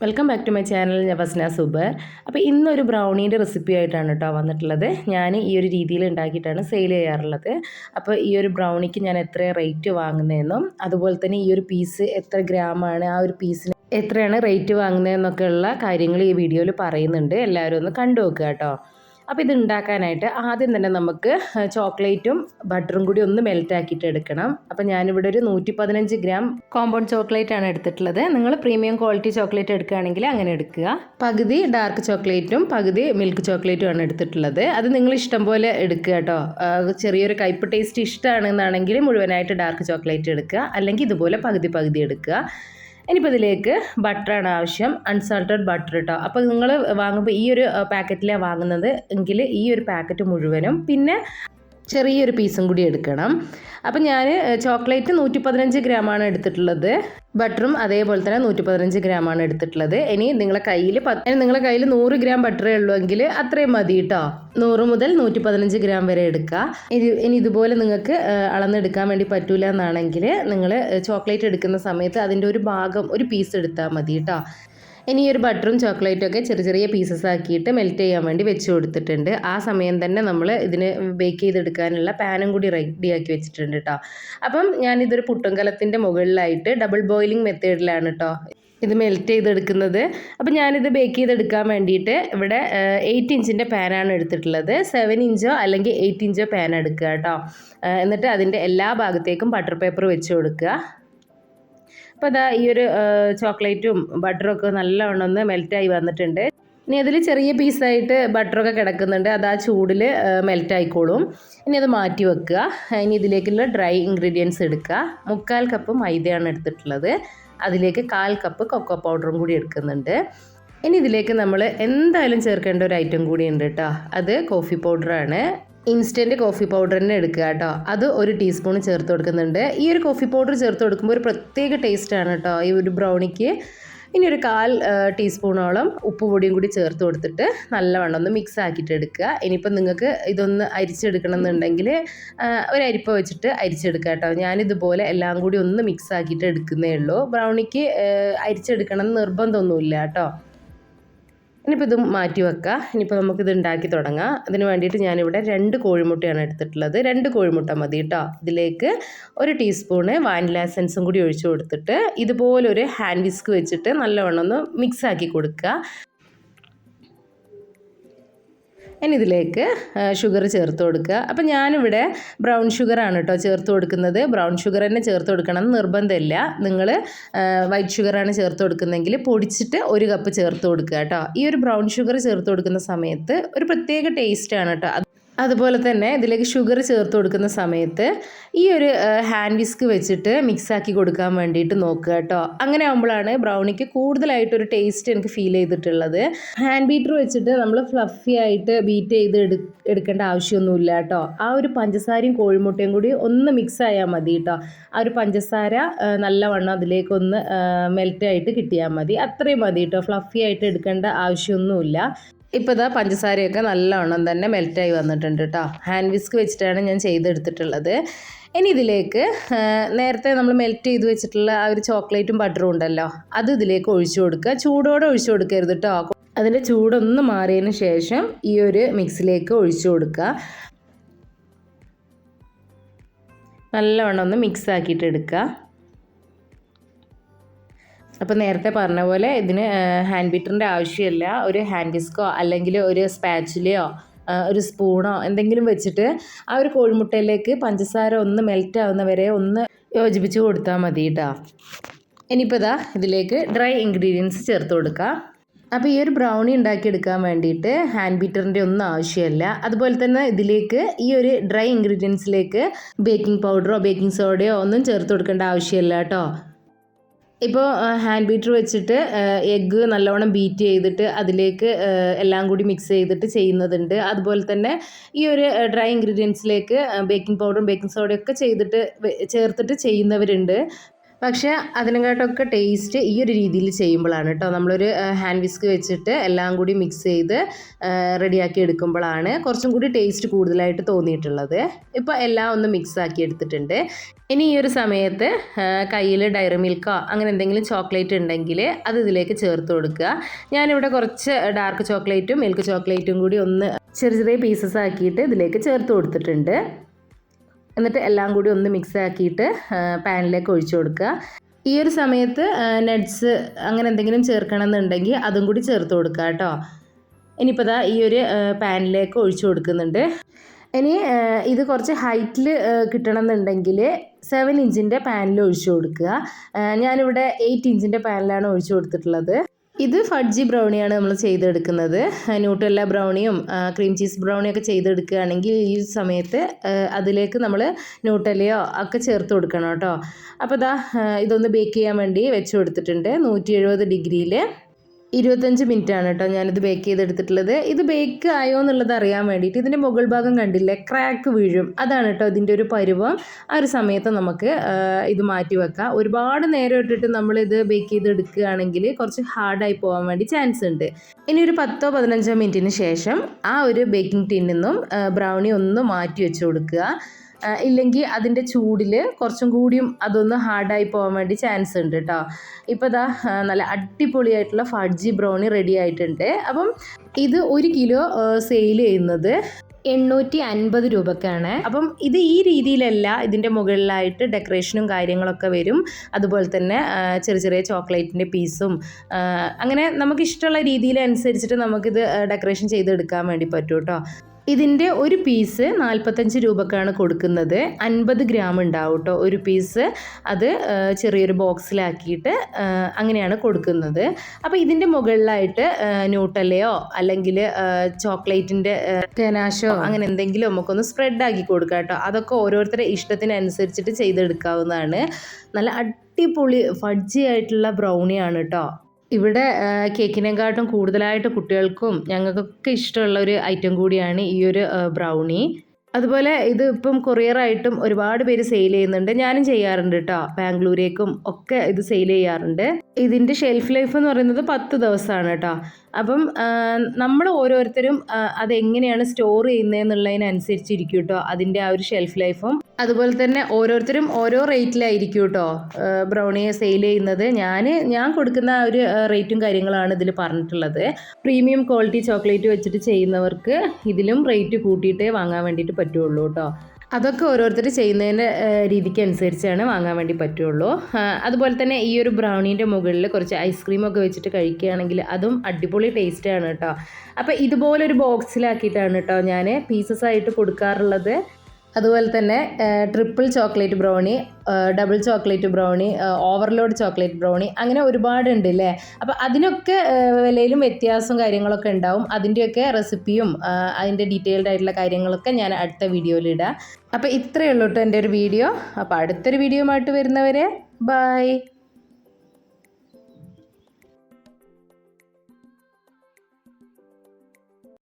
Welcome back to my channel ഞാൻ ഫസ്ന സൂബർ അപ്പോൾ ഇന്നൊരു ബ്രൗണീന്റെ റെസിപ്പി ആയിട്ടാണ് കേട്ടോ വന്നിട്ടുള്ളത്. ഞാൻ ഈ ഒരു രീതിയിൽ ഉണ്ടാക്കിയിട്ടാണ് സെയിൽ ചെയ്യാറുള്ളത്. അപ്പോൾ ഈ ഒരു ബ്രൗണിക്ക് ഞാൻ എത്ര റേറ്റ് വാങ്ങുന്നതെന്നും അതുപോലെ തന്നെ ഈ ഒരു പീസ് എത്ര ഗ്രാമാണ് ആ ഒരു പീസിന് എത്രയാണ് റേറ്റ് വാങ്ങുന്നതെന്നൊക്കെയുള്ള കാര്യങ്ങൾ ഈ വീഡിയോയിൽ പറയുന്നുണ്ട്. എല്ലാവരും ഒന്ന് കണ്ടു നോക്കുക കേട്ടോ അപ്പോൾ ഇത് ഉണ്ടാക്കാനായിട്ട് ആദ്യം തന്നെ നമുക്ക് ചോക്ലേറ്റും ബട്ടറും കൂടി ഒന്ന് മെൽറ്റാക്കിയിട്ട് എടുക്കണം. അപ്പോൾ ഞാനിവിടെ ഒരു നൂറ്റി പതിനഞ്ച് ഗ്രാം കോമ്പൗണ്ട് ചോക്ലേറ്റ് ആണ് എടുത്തിട്ടുള്ളത്. നിങ്ങൾ പ്രീമിയം ക്വാളിറ്റി ചോക്ലേറ്റ് എടുക്കുകയാണെങ്കിൽ അങ്ങനെ എടുക്കുക. പകുതി ഡാർക്ക് ചോക്ലേറ്റും പകുതി മിൽക്ക് ചോക്ലേറ്റും ആണ് എടുത്തിട്ടുള്ളത്. അത് നിങ്ങൾ ഇഷ്ടം പോലെ എടുക്കുക കേട്ടോ. ചെറിയൊരു കയ്പ് ടേസ്റ്റ് ഇഷ്ടമാണെന്നാണെങ്കിൽ മുഴുവനായിട്ട് ഡാർക്ക് ചോക്ലേറ്റ് എടുക്കുക. അല്ലെങ്കിൽ ഇതുപോലെ പകുതി പകുതി എടുക്കുക. ഇനിയിപ്പോൾ ഇതിലേക്ക് ബട്ടറാണ് ആവശ്യം. അൺസാൾട്ടഡ് ബട്ടർ കേട്ടോ അപ്പോൾ നിങ്ങൾ വാങ്ങുമ്പോൾ ഈ ഒരു പാക്കറ്റിലാണ് വാങ്ങുന്നത്. എങ്കിൽ ഈ ഒരു പാക്കറ്റ് മുഴുവനും. പിന്നെ ചെറിയൊരു പീസും കൂടി എടുക്കണം. അപ്പം ഞാൻ ചോക്ലേറ്റ് നൂറ്റി പതിനഞ്ച് ഗ്രാമാണ് എടുത്തിട്ടുള്ളത്. ബട്ടറും അതേപോലെ തന്നെ നൂറ്റി പതിനഞ്ച് ഗ്രാമാണ് എടുത്തിട്ടുള്ളത്. ഇനി നിങ്ങളെ കയ്യിൽ ഇനി നിങ്ങളെ കയ്യിൽ നൂറ് ഗ്രാം ബട്ടറേ ഉള്ളൂ എങ്കിൽ അത്രയും മതി കേട്ടോ നൂറ് മുതൽ നൂറ്റി പതിനഞ്ച് ഗ്രാം വരെ എടുക്കുക. ഇനി ഇനി ഇതുപോലെ നിങ്ങൾക്ക് അളന്നെടുക്കാൻ വേണ്ടി പറ്റൂല എന്നാണെങ്കിൽ നിങ്ങൾ ചോക്ലേറ്റ് എടുക്കുന്ന സമയത്ത് അതിന്റെ ഒരു ഭാഗം ഒരു പീസ് എടുത്താൽ മതി കേട്ടോ ഇനി ഈ ഒരു ബട്ടറും ചോക്ലേറ്റും ഒക്കെ ചെറിയ ചെറിയ പീസസ് ആക്കിയിട്ട് മെൽറ്റ് ചെയ്യാൻ വേണ്ടി വെച്ച് കൊടുത്തിട്ടുണ്ട്. ആ സമയം തന്നെ നമ്മൾ ഇതിന് ബേക്ക് ചെയ്തെടുക്കാനുള്ള പാനും കൂടി റെഡിയാക്കി വെച്ചിട്ടുണ്ട് കേട്ടോ അപ്പം ഞാനിതൊരു പുട്ടുംകലത്തിന്റെ മുകളിലായിട്ട് ഡബിൾ ബോയിലിംഗ് മെത്തേഡിലാണ് കേട്ടോ ഇത് മെൽറ്റ് ചെയ്തെടുക്കുന്നത്. അപ്പം ഞാനിത് ബേക്ക് ചെയ്തെടുക്കാൻ വേണ്ടിയിട്ട് ഇവിടെ എയ്റ്റ് ഇഞ്ചിന്റെ പാനാണ് എടുത്തിട്ടുള്ളത്. സെവൻ ഇഞ്ചോ അല്ലെങ്കിൽ എയ്റ്റ് ഇഞ്ചോ പാൻ എടുക്കുക കേട്ടോ എന്നിട്ട് അതിന്റെ എല്ലാ ഭാഗത്തേക്കും ബട്ടർ പേപ്പർ വെച്ച് കൊടുക്കുക. അപ്പോൾ അതാ ഈ ഒരു ചോക്ലേറ്റും ബട്ടറും ഒക്കെ നല്ലവണ്ണം ഒന്ന് മെൽറ്റായി വന്നിട്ടുണ്ട്. ഇനി അതിൽ ചെറിയ പീസായിട്ട് ബട്ടറൊക്കെ കിടക്കുന്നുണ്ട്. അത് ആ ചൂടിൽ മെൽറ്റ് ആയിക്കോളും ഇനി അത് മാറ്റി വെക്കുക. ഇനി ഇതിലേക്കുള്ള ഡ്രൈ ഇൻഗ്രീഡിയൻസ് എടുക്കുക. മുക്കാൽ കപ്പ് മൈദയാണ് എടുത്തിട്ടുള്ളത്. അതിലേക്ക് കാൽ കപ്പ് കൊക്കോ പൗഡറും കൂടി എടുക്കുന്നുണ്ട്. ഇനി ഇതിലേക്ക് നമ്മൾ എന്തായാലും ചേർക്കേണ്ട ഒരു ഐറ്റം കൂടി ഉണ്ട് കേട്ടോ. അത് കോഫി പൗഡറാണ് ഇൻസ്റ്റന്റ് കോഫി പൗഡർ തന്നെ എടുക്കുക കേട്ടോ. അത് ഒരു ടീസ്പൂൺ ചേർത്ത് കൊടുക്കുന്നുണ്ട്. ഈ ഒരു കോഫി പൗഡർ ചേർത്ത് കൊടുക്കുമ്പോൾ ഒരു പ്രത്യേക ടേസ്റ്റാണ് കേട്ടോ ഈ ഒരു ബ്രൗണിക്ക്. ഇനി ഒരു കാൽ ടീസ്പൂണോളം ഉപ്പുപൊടിയും കൂടി ചേർത്ത് കൊടുത്തിട്ട് നല്ലവണ്ണം ഒന്ന് മിക്സ് ആക്കിയിട്ട് എടുക്കുക. ഇനിയിപ്പോൾ നിങ്ങൾക്ക് ഇതൊന്ന് അരിച്ചെടുക്കണം എന്നുണ്ടെങ്കിൽ ഒരു അരിപ്പ വെച്ചിട്ട് അരിച്ചെടുക്കുക കേട്ടോ. ഞാനിതുപോലെ എല്ലാം കൂടി ഒന്ന് മിക്സ് ആക്കിയിട്ട് എടുക്കുന്നേ ഉള്ളൂ. ബ്രൗണിക്ക് അരിച്ചെടുക്കണം എന്ന് നിർബന്ധമൊന്നുമില്ല കേട്ടോ. ഇനിയിപ്പോൾ ഇത് മാറ്റി വെക്കുക ഇനിയിപ്പോൾ നമുക്കിത് ഉണ്ടാക്കി തുടങ്ങാം. അതിന് വേണ്ടിയിട്ട് ഞാനിവിടെ രണ്ട് കോഴിമുട്ടയാണ് എടുത്തിട്ടുള്ളത്. രണ്ട് കോഴിമുട്ട മതി കേട്ടോ ഇതിലേക്ക് ഒരു ടീസ്പൂണ് വാനില എസൻസും കൂടി ഒഴിച്ചു കൊടുത്തിട്ട് ഇതുപോലൊരു ഹാൻഡ് വിസ്ക് വെച്ചിട്ട് നല്ലവണ്ണം ഒന്ന് മിക്സ് ആക്കി കൊടുക്കുക. ഇനി ഇതിലേക്ക് ഷുഗർ ചേർത്ത് കൊടുക്കുക. അപ്പം ഞാനിവിടെ ബ്രൗൺ ഷുഗറാണ് കേട്ടോ ചേർത്ത് കൊടുക്കുന്നത്. ബ്രൗൺ ഷുഗർ തന്നെ ചേർത്ത് കൊടുക്കണം നിർബന്ധമില്ല. നിങ്ങൾ വൈറ്റ് ഷുഗറാണ് ചേർത്ത് കൊടുക്കുന്നതെങ്കിൽ പൊടിച്ചിട്ട് ഒരു കപ്പ് ചേർത്ത് കൊടുക്കുക കേട്ടോ ഈ ഒരു ബ്രൗൺ ഷുഗർ ചേർത്ത് കൊടുക്കുന്ന സമയത്ത് ഒരു പ്രത്യേക ടേസ്റ്റാണ് കേട്ടോ അതുപോലെ തന്നെ ഇതിലേക്ക് ഷുഗർ ചേർത്ത് കൊടുക്കുന്ന സമയത്ത് ഈ ഒരു ഹാൻഡ് വിസ്ക് വെച്ചിട്ട് മിക്സാക്കി കൊടുക്കാൻ വേണ്ടിയിട്ട് നോക്കുക കേട്ടോ. അങ്ങനെ ആകുമ്പോഴാണ് ബ്രൗണിക്ക് കൂടുതലായിട്ടൊരു ടേസ്റ്റ് എനിക്ക് ഫീൽ ചെയ്തിട്ടുള്ളത്. ഹാൻഡ് ബീറ്റർ വെച്ചിട്ട് നമ്മൾ ഫ്ലഫി ആയിട്ട് ബീറ്റ് ചെയ്ത് എടു എടുക്കേണ്ട ആവശ്യമൊന്നുമില്ല കേട്ടോ. ആ ഒരു പഞ്ചസാരയും കോഴിമുട്ടയും കൂടി ഒന്ന് മിക്സ് ആയാൽ മതി കേട്ടോ. ആ ഒരു പഞ്ചസാര നല്ലവണ്ണം അതിലേക്കൊന്ന് മെൽറ്റായിട്ട് കിട്ടിയാൽ മതി. അത്രയും മതി കേട്ടോ. ഫ്ലഫി ആയിട്ട് എടുക്കേണ്ട ആവശ്യമൊന്നുമില്ല. ഇപ്പോൾ ഇതാ പഞ്ചസാരയൊക്കെ നല്ലവണ്ണം തന്നെ മെൽറ്റായി വന്നിട്ടുണ്ട് കേട്ടോ ഹാൻഡ് വിസ്ക് വെച്ചിട്ടാണ് ഞാൻ ചെയ്തെടുത്തിട്ടുള്ളത്. ഇനി ഇതിലേക്ക് നേരത്തെ നമ്മൾ മെൽറ്റ് ചെയ്ത് വെച്ചിട്ടുള്ള ആ ഒരു ചോക്ലേറ്റും ബട്ടറും ഉണ്ടല്ലോ അത് ഇതിലേക്ക് ഒഴിച്ചു കൊടുക്കുക. ചൂടോടെ ഒഴിച്ചു കൊടുക്കരുത് കേട്ടോ അതിന്റെ ചൂടൊന്ന് മാറിയതിന് ശേഷം ഈ ഒരു മിക്സിലേക്ക് ഒഴിച്ചു കൊടുക്കുക. നല്ലവണ്ണം ഒന്ന് മിക്സ് ആക്കിയിട്ട് എടുക്കുക. അപ്പോൾ നേരത്തെ പറഞ്ഞ പോലെ ഇതിന് ഹാൻഡ് ബീറ്ററിന്റെ ആവശ്യമില്ല. ഒരു ഹാൻഡ് ഡിസ്കോ അല്ലെങ്കിൽ ഒരു സ്പാച്ചിലയോ ഒരു സ്പൂണോ എന്തെങ്കിലും വെച്ചിട്ട് ആ ഒരു കോഴിമുട്ടയിലേക്ക് പഞ്ചസാര ഒന്ന് മെൽറ്റ് ആവുന്നവരെ ഒന്ന് യോജിപ്പിച്ച് കൊടുത്താൽ മതി കേട്ടോ ഇനിയിപ്പോൾ ഇതാ ഇതിലേക്ക് ഡ്രൈ ഇൻഗ്രീഡിയൻസ് ചേർത്ത് കൊടുക്കുക അപ്പോൾ ഈ ഒരു ബ്രൗണി ഉണ്ടാക്കിയെടുക്കാൻ വേണ്ടിയിട്ട് ഹാൻഡ് ബീറ്ററിന്റെ ഒന്നും ആവശ്യമില്ല. അതുപോലെ തന്നെ ഇതിലേക്ക് ഈ ഒരു ഡ്രൈ ഇൻഗ്രീഡിയൻസിലേക്ക് ബേക്കിംഗ് പൗഡറോ ബേക്കിംഗ് സോഡയോ ഒന്നും ചേർത്ത് കൊടുക്കേണ്ട ആവശ്യമില്ല കേട്ടോ ഇപ്പോൾ ഹാൻഡ് ബീറ്റർ വെച്ചിട്ട് എഗ്ഗ് നല്ലോണം ബീറ്റ് ചെയ്തിട്ട് അതിലേക്ക് എല്ലാം കൂടി മിക്സ് ചെയ്തിട്ട് ചെയ്യുന്നതുണ്ട്. അതുപോലെ തന്നെ ഈ ഒരു ഡ്രൈ ഇൻഗ്രീഡിയൻസിലേക്ക് ബേക്കിംഗ് പൗഡറും ബേക്കിംഗ് സോഡയും ഒക്കെ ചെയ്തിട്ട് ചേർത്തിട്ട് ചെയ്യുന്നവരുണ്ട്. പക്ഷേ അതിനെക്കാട്ടൊക്കെ ടേസ്റ്റ് ഈ ഒരു രീതിയിൽ ചെയ്യുമ്പോഴാണ് കേട്ടോ. നമ്മളൊരു ഹാൻഡ് വിസ്ക് വെച്ചിട്ട് എല്ലാം കൂടി മിക്സ് ചെയ്ത് റെഡിയാക്കി എടുക്കുമ്പോഴാണ് കുറച്ചും കൂടി ടേസ്റ്റ് കൂടുതലായിട്ട് തോന്നിയിട്ടുള്ളത്. ഇപ്പോൾ എല്ലാം ഒന്ന് മിക്സ് ആക്കി എടുത്തിട്ടുണ്ട്. ഇനി ഈ ഒരു സമയത്ത് കയ്യിൽ ഡയറി മിൽക്കോ അങ്ങനെ എന്തെങ്കിലും ചോക്ലേറ്റ് ഉണ്ടെങ്കിൽ അത് ഇതിലേക്ക് ചേർത്ത് കൊടുക്കുക. ഞാനിവിടെ കുറച്ച് ഡാർക്ക് ചോക്ലേറ്റും മിൽക്ക് ചോക്ലേറ്റും കൂടി ഒന്ന് ചെറിയ ചെറിയ പീസസ് ആക്കിയിട്ട് ഇതിലേക്ക് ചേർത്ത് കൊടുത്തിട്ടുണ്ട്. എന്നിട്ട് എല്ലാം കൂടി ഒന്ന് മിക്സ് ആക്കിയിട്ട് പാനിലേക്ക് ഒഴിച്ചു കൊടുക്കുക. ഈ ഒരു സമയത്ത് നട്ട്സ് അങ്ങനെ എന്തെങ്കിലും ചേർക്കണം എന്നുണ്ടെങ്കിൽ അതും കൂടി ചേർത്ത് കൊടുക്കുക കേട്ടോ. ഇനിയിപ്പോൾ ദാ ഈ ഒരു പാനിലേക്ക് ഒഴിച്ചു കൊടുക്കുന്നുണ്ട്. ഇനി ഇത് കുറച്ച് ഹൈറ്റിൽ കിട്ടണം എന്നുണ്ടെങ്കിൽ സെവൻ ഇഞ്ചിന്റെ പാനിൽ ഒഴിച്ചു കൊടുക്കുക. ഞാനിവിടെ എയ്റ്റ് ഇഞ്ചിന്റെ പാനിലാണ് ഒഴിച്ചു കൊടുത്തിട്ടുള്ളത്. ഇത് ഫഡ്ജി ബ്രൗണിയാണ് നമ്മൾ ചെയ്തെടുക്കുന്നത്. ന്യൂട്ടല്ല ബ്രൗണിയും ക്രീം ചീസ് ബ്രൗണിയും ഒക്കെ ചെയ്തെടുക്കുകയാണെങ്കിൽ ഈ സമയത്ത് അതിലേക്ക് നമ്മൾ ന്യൂട്രലയോ ഒക്കെ ചേർത്ത് കൊടുക്കണം കേട്ടോ. അപ്പോൾ ഇതാ ഇതൊന്ന് ബേക്ക് ചെയ്യാൻ വേണ്ടി വെച്ച് കൊടുത്തിട്ടുണ്ട്. നൂറ്റി ഡിഗ്രിയിൽ ഇരുപത്തഞ്ച് മിനിറ്റ് ആണ് കേട്ടോ ഞാനിത് ബേക്ക് ചെയ്തെടുത്തിട്ടുള്ളത്. ഇത് ബേക്ക് ആയോ എന്നുള്ളത് അറിയാൻ വേണ്ടിയിട്ട് ഇതിന്റെ മുകൾ ഭാഗം കണ്ടില്ലേ? ക്രാക്ക് വീഴും. അതാണ് കേട്ടോ ഇതിന്റെ ഒരു പരുവം. ആ ഒരു സമയത്ത് നമുക്ക് ഇത് മാറ്റി വെക്കാം. ഒരുപാട് നേരം ഇട്ടിട്ട് നമ്മളിത് ബേക്ക് ചെയ്തെടുക്കുകയാണെങ്കിൽ കുറച്ച് ഹാർഡായി പോകാൻ വേണ്ടി ചാൻസ് ഉണ്ട്. ഇനി ഒരു പത്തോ പതിനഞ്ചോ മിനിറ്റിന് ശേഷം ആ ഒരു ബേക്കിംഗ് ടിന്നിൽ നിന്നും ബ്രൗണി ഒന്ന് മാറ്റി വെച്ച് കൊടുക്കുക. ഇല്ലെങ്കിൽ അതിന്റെ ചൂടിൽ കുറച്ചും കൂടിയും അതൊന്ന് ഹാർഡായി പോകാൻ വേണ്ടി ചാൻസ് ഉണ്ട് കേട്ടോ ഇപ്പോൾ ഇതാ നല്ല അടിപൊളിയായിട്ടുള്ള ഫഡ്ജി ബ്രൗണി റെഡി ആയിട്ടുണ്ട്. അപ്പം ഇത് ഒരു കിലോ സെയിൽ ചെയ്യുന്നത് എണ്ണൂറ്റി അൻപത് രൂപക്കാണ്. അപ്പം ഇത് ഈ രീതിയിലല്ല ഇതിന്റെ മുകളിലായിട്ട് ഡെക്കറേഷനും കാര്യങ്ങളൊക്കെ വരും. അതുപോലെ തന്നെ ചെറിയ ചെറിയ ചോക്ലേറ്റിന്റെ പീസും അങ്ങനെ നമുക്കിഷ്ടമുള്ള രീതിയിൽ അനുസരിച്ചിട്ട് നമുക്കിത് ഡെക്കറേഷൻ ചെയ്തെടുക്കാൻ വേണ്ടി പറ്റും കേട്ടോ ഇതിന്റെ ഒരു പീസ് നാൽപ്പത്തഞ്ച് രൂപക്കാണ് കൊടുക്കുന്നത്. അൻപത് ഗ്രാം ഉണ്ടാവും കേട്ടോ ഒരു പീസ് അത് ചെറിയൊരു ബോക്സിലാക്കിയിട്ട് അങ്ങനെയാണ് കൊടുക്കുന്നത്. അപ്പോൾ ഇതിന്റെ മുകളിലായിട്ട് ന്യൂട്ടലയോ അല്ലെങ്കിൽ ചോക്ലേറ്റിന്റെ കനാശോ. അങ്ങനെ എന്തെങ്കിലും നമുക്കൊന്ന് സ്പ്രെഡ് ആക്കി കൊടുക്കാം കേട്ടോ അതൊക്കെ ഓരോരുത്തരുടെ ഇഷ്ടത്തിനനുസരിച്ചിട്ട് ചെയ്തെടുക്കാവുന്നതാണ്. നല്ല അടിപൊളി ഫഡ്ജി ആയിട്ടുള്ള ബ്രൗണിയാണ് കേട്ടോ ഇവിടെ കേക്കിനെക്കാട്ടും കൂടുതലായിട്ട് കുട്ടികൾക്കും ഞങ്ങൾക്കൊക്കെ ഇഷ്ടമുള്ള ഒരു ഐറ്റം കൂടിയാണ് ഈ ഒരു ബ്രൗണി. അതുപോലെ ഇത് ഇപ്പം കൊറിയറായിട്ടും ഒരുപാട് പേര് സെയിൽ ചെയ്യുന്നുണ്ട്. ഞാനും ചെയ്യാറുണ്ട് കേട്ടോ. ബാംഗ്ലൂരേക്കും ഒക്കെ ഇത് സെയിൽ ചെയ്യാറുണ്ട്. ഇതിന്റെ ഷെൽഫ് ലൈഫ് എന്ന് പറയുന്നത് പത്ത് ദിവസമാണ് കേട്ടോ. അപ്പം നമ്മൾ ഓരോരുത്തരും അതെങ്ങനെയാണ് സ്റ്റോർ ചെയ്യുന്നതെന്നുള്ളതിനനുസരിച്ചിരിക്കും കേട്ടോ അതിന്റെ ആ ഒരു ഷെൽഫ് ലൈഫും അതുപോലെ തന്നെ ഓരോരുത്തരും ഓരോ റേറ്റിലായിരിക്കും കേട്ടോ ബ്രൗണിയെ സെയിൽ ചെയ്യുന്നത്. ഞാൻ ഞാൻ കൊടുക്കുന്ന ആ ഒരു റേറ്റും കാര്യങ്ങളാണ് ഇതിൽ പറഞ്ഞിട്ടുള്ളത്. പ്രീമിയം ക്വാളിറ്റി ചോക്ലേറ്റ് വെച്ചിട്ട് ചെയ്യുന്നവർക്ക് ഇതിലും റേറ്റ് കൂട്ടിയിട്ടേ വാങ്ങാൻ വേണ്ടിയിട്ട് പറ്റുള്ളൂ കേട്ടോ അതൊക്കെ ഓരോരുത്തർ ചെയ്യുന്നതിന്റെ രീതിക്ക് അനുസരിച്ചാണ് വാങ്ങാൻ വേണ്ടി പറ്റുള്ളൂ. അതുപോലെ തന്നെ ഈ ഒരു ബ്രൗണീന്റെ മുകളിൽ കുറച്ച് ഐസ്ക്രീമൊക്കെ വെച്ചിട്ട് കഴിക്കുകയാണെങ്കിൽ അതും അടിപൊളി ടേസ്റ്റാണ് കേട്ടോ. അപ്പോൾ ഇതുപോലൊരു ബോക്സിലാക്കിയിട്ടാണ് കേട്ടോ ഞാൻ പീസസ് ആയിട്ട് കൊടുക്കാറുള്ളത്. അതുപോലെ തന്നെ triple chocolate brownie double chocolate brownie overload chocolate brownie അങ്ങനെ ഒരുപാടുണ്ട് അല്ലേ അപ്പോൾ അതിനൊക്കെ വിലയിലും വ്യത്യാസവും കാര്യങ്ങളൊക്കെ ഉണ്ടാവും. അതിന്റെയൊക്കെ റെസിപ്പിയും അതിന്റെ ഡീറ്റെയിൽഡ് ആയിട്ടുള്ള കാര്യങ്ങളൊക്കെ ഞാൻ അടുത്ത വീഡിയോയിൽ ഇടാം. അപ്പോൾ ഇത്രയേ ഉള്ളൂ കേട്ടോ എന്റെ ഒരു വീഡിയോ അപ്പോൾ അടുത്തൊരു വീഡിയോ ആയിട്ട് വരുന്നവരെ ബൈ